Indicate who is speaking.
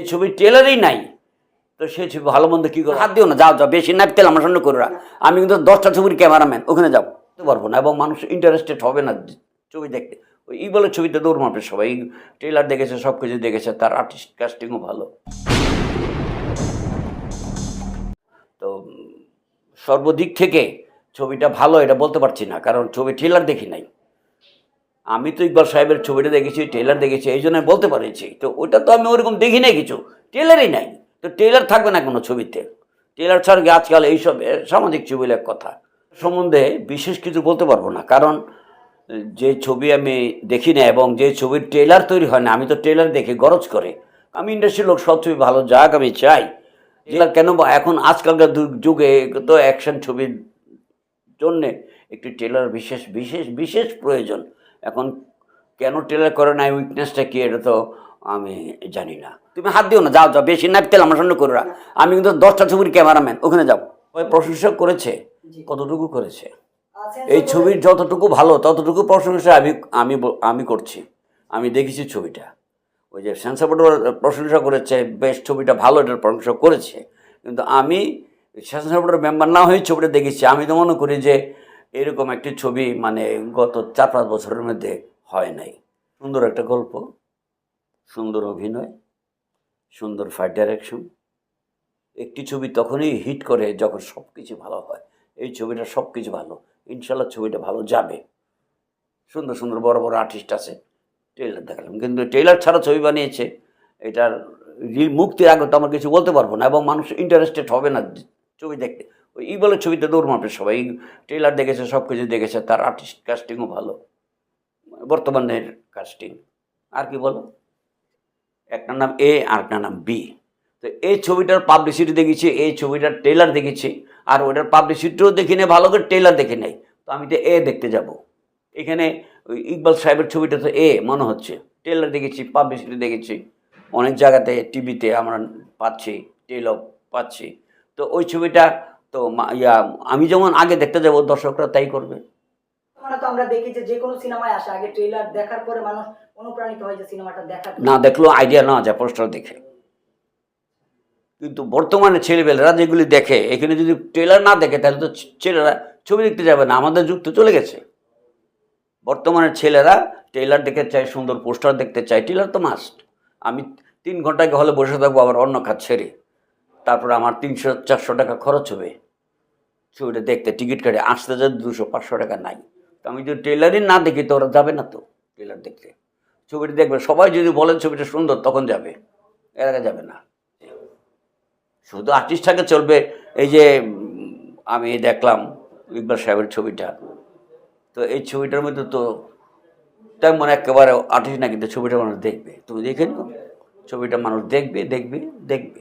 Speaker 1: এই ছবির ট্রেলারই নাই। তো সেই ছবি ভালো মন্দ কী করে হাত দিও না, যাও যাও, বেশি নাক তেল আমার সামনে করে। আমি কিন্তু দশটা ছবির ক্যামেরাম্যান ওখানে যাব বুঝতে পারব না, এবং মানুষ ইন্টারেস্টেড হবে না ছবি দেখতে। ওই বলে ছবিতে দৌড় মারবে সবাই। ট্রেলার দেখেছে, সব কিছু দেখেছে, তার আর্টিস্ট কাস্টিংও ভালো। তো সর্বদিক থেকে ছবিটা ভালো, এটা বলতে পারছি না, কারণ ছবি ট্রেলার দেখি নাই। আমি তো ইকবাল সাহেবের ছবিটা দেখেছি ট্রেলার দেখেছি, এই জন্য বলতে পারেছি। তো ওটা তো আমি ওরকম দেখি নাই কিছু। ট্রেলারই নাই। তো ট্রেলার থাকবে না কোনো ছবিতে। ট্রেলার ছাড়া আজকাল এইসব সামাজিক এক কথা। সম্বন্ধে বিশেষ কিছু বলতে পারব না, কারণ যে ছবি আমি দেখি না এবং যে ছবির ট্রেলার তৈরি হয় না, আমি তো ট্রেলার দেখি গরজ করে। আমি ইন্ডাস্ট্রির লোক, সব ছবি ভালো যাক, আমি চাই। ট্রেলার কেন এখন আজকালকার যুগে তো অ্যাকশন ছবির জন্যে একটি ট্রেলার বিশেষ বিশেষ বিশেষ প্রয়োজন। এখন কেন টেলার করে না উইকনেসটা কি এটা তো আমি জানি না। তুমি হাত দিও না যাও যাও বেশি নাক তেল আমার সামনে করে রাখ। আমি কিন্তু দশটা ছবির ক্যামেরাম্যান ওখানে যাও। ওই প্রশংসা করেছে কতটুকু করেছে? এই ছবির যতটুকু ভালো ততটুকু প্রশংসা আমি আমি আমি করছি। আমি দেখেছি ছবিটা। ওই যে সেন্সার বোর্ড প্রশংসা করেছে বেশ ছবিটা ভালো এটার প্রশংসা করেছে। কিন্তু আমি সেন্সার বোর্ডের মেম্বার না হয়ে ছবিটা দেখেছি। আমি তো মনে করি যে এরকম একটি ছবি মানে গত চার পাঁচ বছরের মধ্যে হয় নাই। সুন্দর একটা গল্প, সুন্দর অভিনয়, সুন্দর ফাইট ডাইরেকশন একটি ছবি তখনই হিট করে যখন সব কিছু ভালো হয়। এই ছবিটা সব কিছু ভালো। ইনশাল্লাহ ছবিটা ভালো যাবে। সুন্দর সুন্দর বড় বড় আর্টিস্ট আছে। ট্রেলার দেখালাম। কিন্তু ট্রেলার ছাড়া ছবি বানিয়েছে, এটার মুক্তির আগে তো আমার কিছু বলতে পারব না এবং মানুষ ইন্টারেস্টেড হবে না ছবি দেখতে। ওই বলে ছবিতে দৌড় মারবে সবাই। ট্রেলার দেখেছে সব কিছু দেখেছে, তার আর্টিস্ট কাস্টিংও ভালো। বর্তমানের কাস্টিং আর কি বলো? একটা নাম এ আর একটা নাম বি তো এই ছবিটার পাবলিসিটি দেখেছি, এই ছবিটার ট্রেলার দেখেছি, আর ওটার পাবলিসিটিও দেখি নেই ভালো করে ট্রেলার দেখে নেই তো আমি তো এ দেখতে যাব। এখানে ইকবাল সাহেবের ছবিটা তো এ মনে হচ্ছে। ট্রেলার দেখেছি পাবলিসিটি দেখেছি। অনেক জায়গাতে টিভিতে আমরা পাচ্ছি টেলও পাচ্ছি। তো ওই ছবিটা তো ইয়া আমি যেমন আগে দেখতে যাব দর্শকরা তাই করবে।
Speaker 2: তো আমরা দেখি যে যে কোনো সিনেমায় আসে। আগে ট্রেলার দেখার পরে মানুষ অনুপ্রাণিত হয় যে সিনেমাটা দেখার
Speaker 1: না দেখলেও আইডিয়া নেওয়া যায় পোস্টার দেখে। কিন্তু বর্তমানে ছেলেবেলেরা যেগুলি দেখে এখানে যদি ট্রেলার না দেখে তাহলে তো ছেলেরা ছবি দেখতে যাবে না। আমাদের যুগ তো চলে গেছে। বর্তমানের ছেলেরা ট্রেলার দেখতে চায় সুন্দর পোস্টার দেখতে চায়। ট্রেলার তো মাস্ট আমি তিন ঘন্টাকে হলে বসে থাকব আবার অন্য কাজ ছেড়ে তারপরে আমার তিনশো, চারশো টাকা খরচ হবে। ছবিটা দেখতে টিকিট কাটে, আসতে যায় দুশো, পাঁচশো টাকা নাই। তো আমি যদি ট্রেলারই না দেখি তো ওরা যাবে না তো ট্রেলার দেখতে। ছবিটা দেখবে, সবাই যদি বলেন ছবিটা সুন্দর, তখন যাবে। এর আগে যাবে না। শুধু আর্টিস্ট থাকে চলবে, এই যে আমি দেখলাম ইকবাল সাহেবের ছবিটা। তো এই ছবিটার মধ্যে তো তাই তেমন একেবারে আর্টিস্ট না কিন্তু ছবিটা মানুষ দেখবে। তুমি দেখে ছবিটা মানুষ দেখবে দেখবে দেখবে।